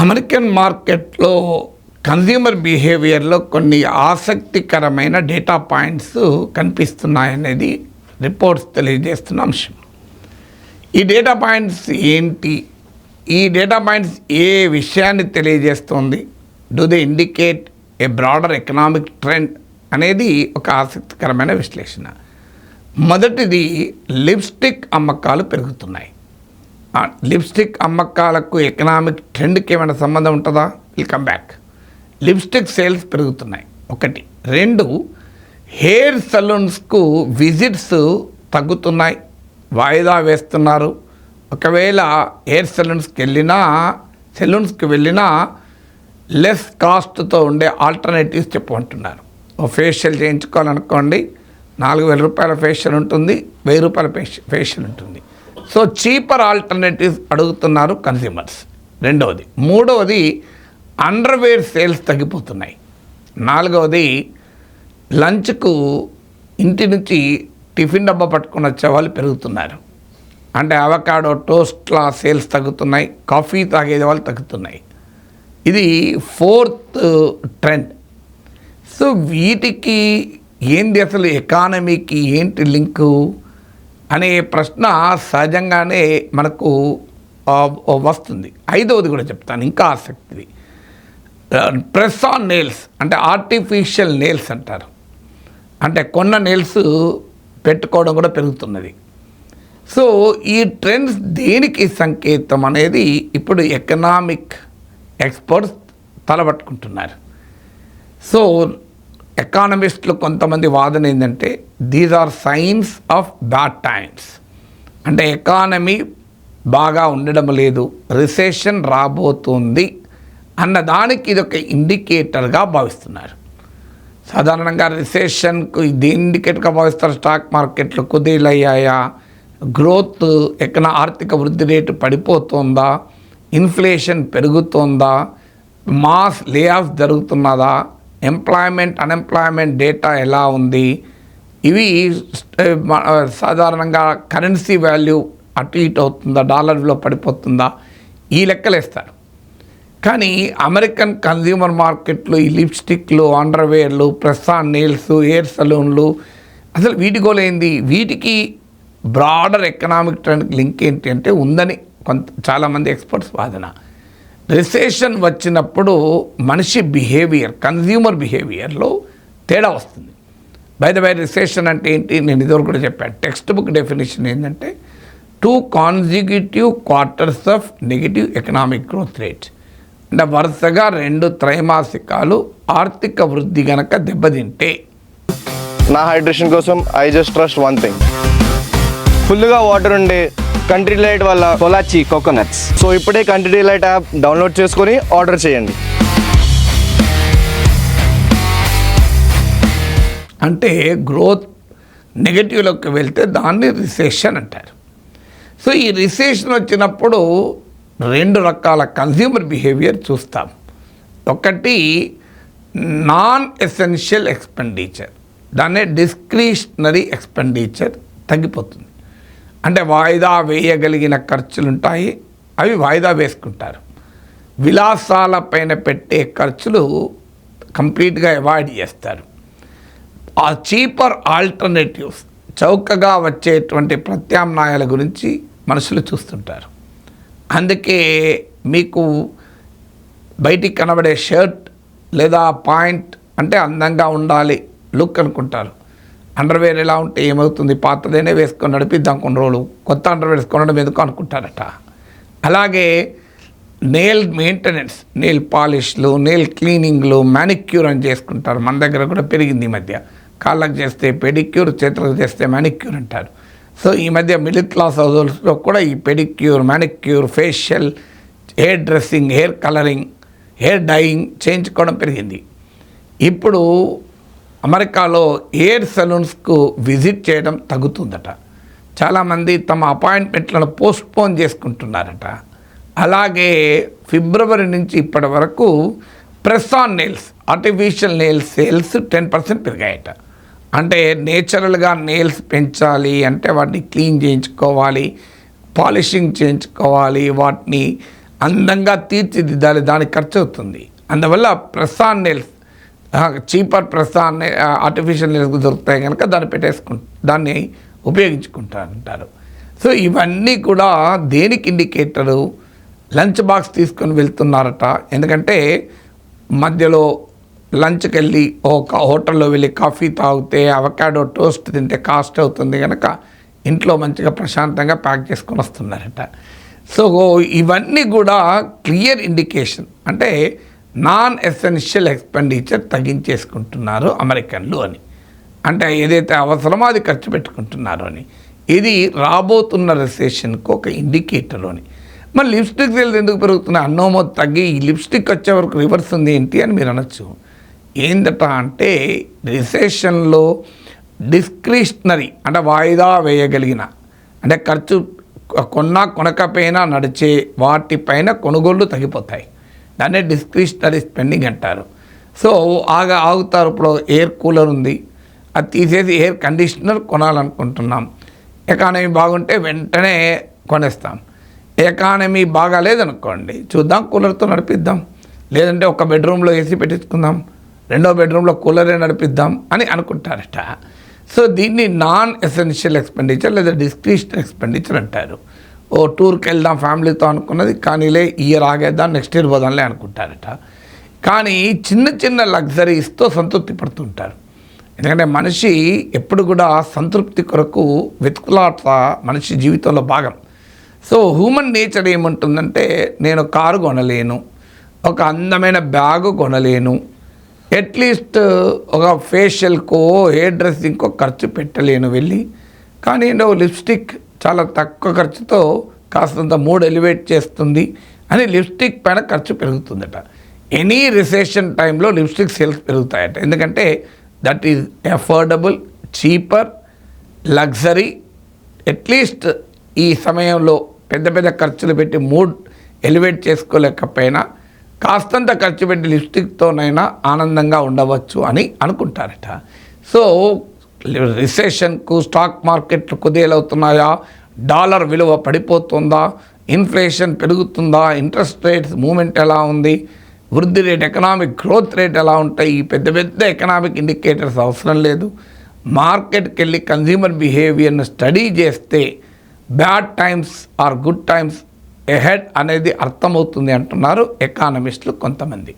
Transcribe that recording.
American మార్కెట్లో consumer బిహేవియర్లో కొన్ని ఆసక్తికరమైన డేటా పాయింట్స్ కనిపిస్తున్నాయనేది రిపోర్ట్స్ తెలియజేస్తున్న అంశం. ఈ డేటా పాయింట్స్ ఏంటి? ఈ డేటా పాయింట్స్ ఏ విషయాన్ని తెలియజేస్తుంది? Do they indicate a broader economic trend అనేది ఒక ఆసక్తికరమైన విశ్లేషణ. మొదటిది లిప్స్టిక్ అమ్మకాలు పెరుగుతున్నాయి. లిప్స్టిక్ అమ్మకాలకు ఎకనామిక్ ట్రెండ్కి ఏమైనా సంబంధం ఉంటుందా? Will come back lipstick sales పెరుగుతున్నాయి. ఒకటి. రెండు హెయిర్ సలూన్స్కు విజిట్స్ తగ్గుతున్నాయి. వాయిదా వేస్తున్నారు. ఒకవేళ హెయిర్ సెలూన్స్కి వెళ్ళినా సెలూన్స్కి వెళ్ళినా లెస్ కాస్ట్తో ఉండే ఆల్టర్నేటివ్స్ చెప్పమంటున్నారు. ఓ ఫేషియల్ చేయించుకోవాలనుకోండి నాలుగు వేల రూపాయల ఫేషియల్ ఉంటుంది వెయ్యి రూపాయల ఫేషియల్ ఉంటుంది. సో చీపర్ ఆల్టర్నేటివ్స్ అడుగుతున్నారు కన్స్యూమర్స్. రెండవది. మూడవది అండర్వేర్ సేల్స్ తగ్గిపోతున్నాయి. నాలుగవది లంచ్కు ఇంటి నుంచి టిఫిన్ డబ్బా పట్టుకుని వచ్చే వాళ్ళు పెరుగుతున్నారు. అంటే అవకాడో టోస్ట్ల సేల్స్ తగ్గుతున్నాయి కాఫీ తాగేది వాళ్ళు తగ్గుతున్నాయి. ఇది ఫోర్త్ ట్రెండ్. సో వీటికి ఏంది అసలు ఎకానమీకి ఏంటి లింకు? అనే ప్రశ్న సహజంగానే మనకు వస్తుంది. ఐదవది కూడా చెప్తాను ఇంకా ఆసక్తిది. ప్రెస్ ఆన్ నెయిల్స్ అంటే ఆర్టిఫిషియల్ నెయిల్స్ అంటారు. అంటే కొన్న నెయిల్స్ పెట్టుకోవడం కూడా పెరుగుతున్నది. సో ఈ ట్రెండ్స్ దేనికి సంకేతం అనేది ఇప్పుడు ఎకనామిక్ ఎక్స్పర్ట్స్ తలబట్టుకుంటున్నారు. సో ఎకానమిస్టులు కొంతమంది వాదన ఏంటంటే these are signs of bad times అంటే ఎకానమీ బాగా ఉండడం లేదు రిసెషన్ రాబోతుంది అన్న దానికి ఇది ఒక ఇండికేటర్గా భావిస్తున్నారు. సాధారణంగా రిసెషన్కు ఇది ఇండికేటర్గా భావిస్తారు స్టాక్ మార్కెట్లు కుదేలయ్యాయా గ్రోత్ ఎక్కడ ఆర్థిక వృద్ధి రేటు పడిపోతుందా ఇన్ఫ్లేషన్ పెరుగుతోందా మాస్ లే ఆఫ్ జరుగుతున్నదా ఎంప్లాయ్మెంట్ అన్ఎంప్లాయ్మెంట్ డేటా ఎలా ఉంది? ఇవి సాధారణంగా కరెన్సీ వాల్యూ అటు ఇటు అవుతుందా డాలర్లో పడిపోతుందా? ఈ లెక్కలు ఇస్తారు కానీ అమెరికన్ కన్జ్యూమర్ మార్కెట్లు ఈ లిప్స్టిక్లు అండర్వేర్లు ప్రసాన్ నేల్స్ హెయిర్ సలూన్లు అసలు వీటి గోలేంది వీటికి బ్రాడర్ ఎకనామిక్ ట్రెండ్ లింక్ ఏంటి అంటే ఉందని కొంత చాలామంది ఎక్స్పర్ట్స్ వాదన. రిసెషన్ వచ్చినప్పుడు మనిషి బిహేవియర్ కన్జ్యూమర్ బిహేవియర్లో తేడా వస్తుంది. బై ద బై రిసెషన్ అంటే ఏంటి? నేను ఇదివరకు కూడా చెప్పాను టెక్స్ట్ బుక్ డెఫినేషన్ ఏంటంటే two consecutive quarters of negative economic growth rate. అంటే వరుసగా రెండు త్రైమాసికాలు ఆర్థిక వృద్ధి గనక దెబ్బతింటే. నా హైడ్రేషన్ కోసం I just trust one thing. ఫుల్గా వాటర్ ఉండే కంట్రీ లైట్ వల్ల పొలాచి కోకోనట్స్ సో ఇప్పుడే కంట్రీ లైట్ యాప్ డౌన్లోడ్ చేసుకొని ఆర్డర్ చేయండి. అంటే గ్రోత్ నెగటివ్లోకి వెళ్తే దాన్ని రిసెషన్ అంటారు. సో ఈ రిసెషన్ వచ్చినప్పుడు రెండు రకాల కన్జ్యూమర్ బిహేవియర్ చూస్తాం. ఒకటి నాన్ ఎసెన్షియల్ ఎక్స్పెండిచర్ దాన్నే డిస్క్రిషనరీ ఎక్స్పెండిచర్ తగ్గిపోతుంది. అంటే వాయిదా వేయగలిగిన ఖర్చులు ఉంటాయి అవి వాయిదా వేసుకుంటారు. విలాసాల పైన పెట్టే ఖర్చులు కంప్లీట్గా అవాయిడ్ చేస్తారు. ఆ చీపర్ ఆల్టర్నేటివ్స్ చౌకగా వచ్చేటువంటి ప్రత్యామ్నాయాల గురించి మనుషులు చూస్తుంటారు. అందుకే మీకు బయటికి కనబడే షర్ట్ లేదా పాయింట్ అంటే అందంగా ఉండాలి లుక్ అనుకుంటారు. అండర్వేర్ ఎలా ఉంటే ఏమవుతుంది? పాతదేనే వేసుకొని నడిపిద్దాం కొన్ని రోజులు. కొత్త అండర్వేర్ వేసుకోవడం ఎందుకు అనుకుంటారట? అలాగే నెయిల్ మెయింటెనెన్స్ నెయిల్ పాలిష్లు నెయిల్ క్లీనింగ్లు మ్యానిక్యూర్ అని చేసుకుంటారు. మన దగ్గర కూడా పెరిగింది ఈ మధ్య. కాళ్ళకు చేస్తే పెడిక్యూర్ చేతులకు చేస్తే మ్యానిక్యూర్ అంటారు. సో ఈ మధ్య మిడిల్ క్లాస్ హౌస్లో కూడా ఈ pedicure manicure facial hair dressing hair colouring hair dyeing చేయించుకోవడం పెరిగింది. ఇప్పుడు అమెరికాలో హెయిర్ సెలూన్స్కు విజిట్ చేయడం తగ్గుతుందట. చాలామంది తమ అపాయింట్మెంట్లను పోస్ట్పోన్ చేసుకుంటున్నారట. అలాగే ఫిబ్రవరి నుంచి ఇప్పటి వరకు press on nails artificial nails sales ten percent పెరిగాయట. అంటే నేచురల్గా నెయిల్స్ పెంచాలి అంటే వాటిని క్లీన్ చేయించుకోవాలి పాలిషింగ్ చేయించుకోవాలి వాటిని అందంగా తీర్చిదిద్దాలి దానికి ఖర్చు అవుతుంది అందువల్ల ప్రెస్ ఆన్ నెయిల్స్ చీపర్ ప్రస్తుతాన్ని ఆర్టిఫిషియల్ నెల్స్ దొరుకుతాయి కనుక దాన్ని పెట్టేసుకు దాన్ని ఉపయోగించుకుంటారంటారు సో ఇవన్నీ కూడా దేనికి ఇండికేటరు లంచ్ బాక్స్ తీసుకొని వెళ్తున్నారట. ఎందుకంటే మధ్యలో లంచ్కి వెళ్ళి ఒక హోటల్లో వెళ్ళి కాఫీ తాగితే అవకాడో టోస్ట్ తింటే కాస్ట్ అవుతుంది కనుక ఇంట్లో మంచిగా ప్రశాంతంగా ప్యాక్ చేసుకొని వస్తున్నారట. సో ఇవన్నీ కూడా క్లియర్ ఇండికేషన్. అంటే నాన్ ఎసెన్షియల్ ఎక్స్పెండిచర్ తగ్గించేసుకుంటున్నారు అమెరికన్లు అని. అంటే ఏదైతే అవసరమో అది ఖర్చు పెట్టుకుంటున్నారు అని. ఇది రాబోతున్న రిసెషన్కు ఒక ఇండికేటర్ అని. మరి లిప్స్టిక్ సేల్స్ ఎందుకు పెరుగుతున్నాయి? అన్నోమో తగ్గి ఈ లిప్స్టిక్ వచ్చే వరకు రివర్స్ ఉంది ఏంటి అని మీరు అనొచ్చు. ఏందట అంటే రిసెషన్లో డిస్క్రిషనరీ అంటే వాయిదా వేయగలిగిన అంటే ఖర్చు కొన్నా కొనకపోయినా నడిచే వాటిపైన కొనుగోళ్ళు తగ్గిపోతాయి. దాన్నే డిస్క్రిషనరీ స్పెండింగ్ అంటారు. సో ఆగా ఆగుతారు. ఇప్పుడు ఎయిర్ కూలర్ ఉంది. అది తీసేసి ఎయిర్ కండిషనర్ కొనాలనుకుంటున్నాం. ఎకానమీ బాగుంటే వెంటనే కొనేస్తాం. ఎకానమీ బాగా లేదనుకోండి చూద్దాం కూలర్తో నడిపిద్దాం. లేదంటే ఒక బెడ్రూమ్లో ఏసీ పెట్టించుకుందాం. రెండో బెడ్రూమ్లో కూలరే నడిపిద్దాం అని అనుకుంటారట. సో దీన్ని నాన్ ఎసెన్షియల్ ఎక్స్పెండిచర్ లేదా డిస్క్రిషనల్ ఎక్స్పెండిచర్ అంటారు. ఓ టూర్కి వెళ్దాం ఫ్యామిలీతో అనుకున్నది కానీలే ఇయర్ ఆగేద్దాం నెక్స్ట్ ఇయర్ పోదాంలే అనుకుంటారట. కానీ చిన్న చిన్న లగ్జరీస్తో సంతృప్తి పడుతుంటారు. ఎందుకంటే మనిషి ఎప్పుడు కూడా సంతృప్తి కొరకు వెతుకులాట మనిషి జీవితంలో భాగం. సో హ్యూమన్ నేచర్ ఏముంటుందంటే నేను కారు కొనలేను ఒక అందమైన బ్యాగు కొనలేను అట్లీస్ట్ ఒక ఫేషియల్కో హెయిర్ డ్రెస్సింగ్కో ఖర్చు పెట్టలేను వెళ్ళి. కానీ నువ్వు లిప్స్టిక్ చాలా తక్కువ ఖర్చుతో కాస్తంత మూడ్ ఎలివేట్ చేస్తుంది అని లిప్స్టిక్ పైన ఖర్చు పెరుగుతుందట. ఎనీ రిసెషన్ టైంలో లిప్స్టిక్ సేల్స్ పెరుగుతాయట. ఎందుకంటే that is affordable cheaper luxury. At least ఈ సమయంలో పెద్ద పెద్ద ఖర్చులు పెట్టి మూడ్ ఎలివేట్ చేసుకోలేకపోయినా కాస్తంత ఖర్చు పెట్టి లిప్స్టిక్తోనైనా ఆనందంగా ఉండవచ్చు అని అనుకుంటారట. సో రిసెషన్కు స్టాక్ మార్కెట్లు కుదేలవుతున్నాయా? డాలర్ విలువ పడిపోతుందా? ఇన్ఫ్లేషన్ పెరుగుతుందా? ఇంట్రెస్ట్ రేట్స్ మూమెంట్ ఎలా ఉంది? వృద్ధి రేట్ ఎకనామిక్ గ్రోత్ రేట్ ఎలా ఉంటాయి? ఈ పెద్ద పెద్ద ఎకనామిక్ ఇండికేటర్స్ అవసరం లేదు. మార్కెట్కి వెళ్ళి కన్జ్యూమర్ బిహేవియర్ను స్టడీ చేస్తే bad times are good times ahead అనేది అర్థమవుతుంది అంటున్నారు ఎకానమిస్టులు కొంతమంది.